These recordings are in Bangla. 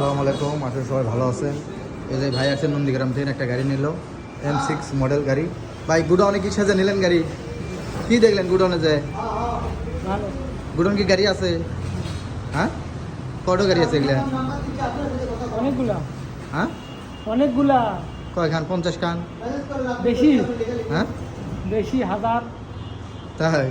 আসসালামু আলাইকুম আসলে সবাই ভালো আছেন। এই যে ভাই আছেন নন্দীগ্রাম থেকে একটা গাড়ি নিল এম সিক্স মডেল গাড়ি। ভাই গুডাউনে কি সাজে নিলেন গাড়ি? কি দেখলেন গুডাউনে যে? গুডাউন কি গাড়ি আছে? হ্যাঁ? কটো গাড়ি আছে এগুলা? অনেকগুলা। হ্যাঁ? অনেকগুলা। কয়খান? পঞ্চাশ খান? বেশি। হ্যাঁ? বেশি হাজার। তাই?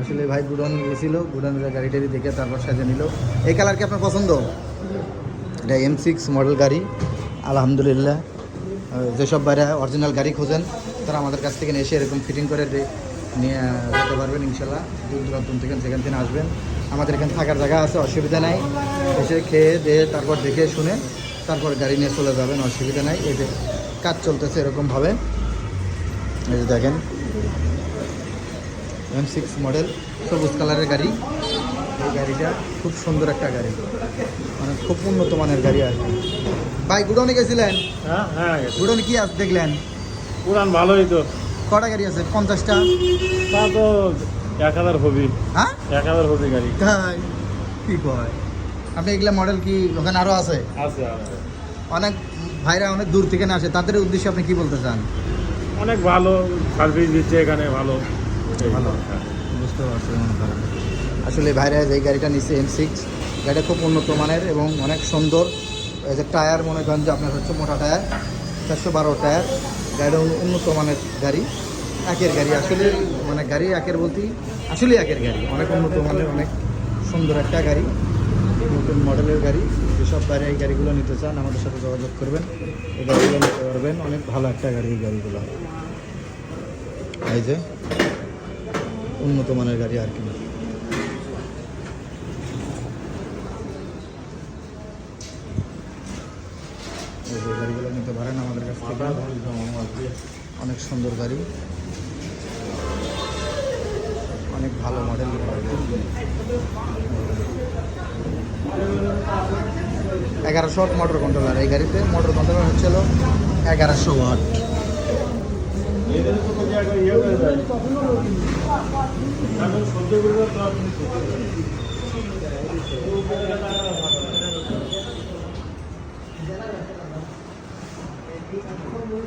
আসলে ভাই গুডাউন গেছিল গুডাউনের গাড়ি টাড়ি দেখে তারপর সাজে নিল। এই কালার কি আপনার পছন্দ? এটা এম সিক্স মডেল গাড়ি, আলহামদুলিল্লাহ। যেসব বাইরে অরিজিনাল গাড়ি খোঁজেন, তারা আমাদের কাছ থেকে এসে এরকম ফিটিং করে নিয়ে যেতে পারবেন ইনশাল্লাহ দূর দূরান্ত থেকে যেখান থেকে আসবেন। আমাদের এখানে থাকার জায়গা আছে, অসুবিধা নাই। এসে খেয়ে দিয়ে তারপর দেখে শুনে তারপর গাড়ি নিয়ে চলে যাবেন, অসুবিধা নাই। এই যে কাজ চলতেছে এরকমভাবে। এই যে দেখেন এম সিক্স মডেল সবুজ কালারের গাড়ি। এই গাড়িটা খুব সুন্দর একটা গাড়ি। মানে খুব উন্নত মানের গাড়ি আর কি। ভাই গুডাউনে গেছিলেন? হ্যাঁ হ্যাঁ গুডাউনে কি আজ দেখলেন? পুরান ভালোই তো। কটা গাড়ি আছে? পঞ্চাশটা? তা তো এক হাজার হবি। হ্যাঁ? এক হাজার হবি গাড়ি। তাই? কি কয়? আপনি এগুলা মডেল কি ওখানে আরও আছে? আছে আছে। অনেক ভাইরা অনেক দূর থেকে না আসে। তাদের উদ্দেশ্যে আপনি কি বলতে চান? অনেক ভালো। সার্ভিস দিচ্ছে এখানে ভালো। ভালো। বুঝতে পারছি মনে করেন। আসলে ভাইরা এই গাড়িটা নিচ্ছে এম সিক্স গাড়িটা খুব উন্নত মানের এবং অনেক সুন্দর। এই যে টায়ার মনে করেন যে আপনার হচ্ছে মোটা টায়ার, চারশো বারো টায়ার, গাড়িটা উন্নত মানের গাড়ি, একের গাড়ি। আসলে মানে গাড়ি একের বলতেই আসলে একের গাড়ি। অনেক উন্নত মানের, অনেক সুন্দর একটা গাড়ি, নতুন মডেলের গাড়ি। যেসব বাইরে এই গাড়িগুলো নিতে চান, আমাদের সাথে যোগাযোগ করবেন। এই গাড়িগুলো নিতে পারবেন। অনেক ভালো একটা গাড়ি এই গাড়িগুলো। এই যে, উন্নত মানের গাড়ি আর কি। এই যে গাড়িগুলো নিতে পারেন আমাদের কাছ থেকে। অনেক সুন্দর গাড়ি। অনেক ভালো মডেল এগারোশো ওয়াট মোটর কন্ট্রোলার এই গাড়িতে মোটর কন্ট্রোলার হচ্ছিল এগারোশো ওয়াট। সহ্য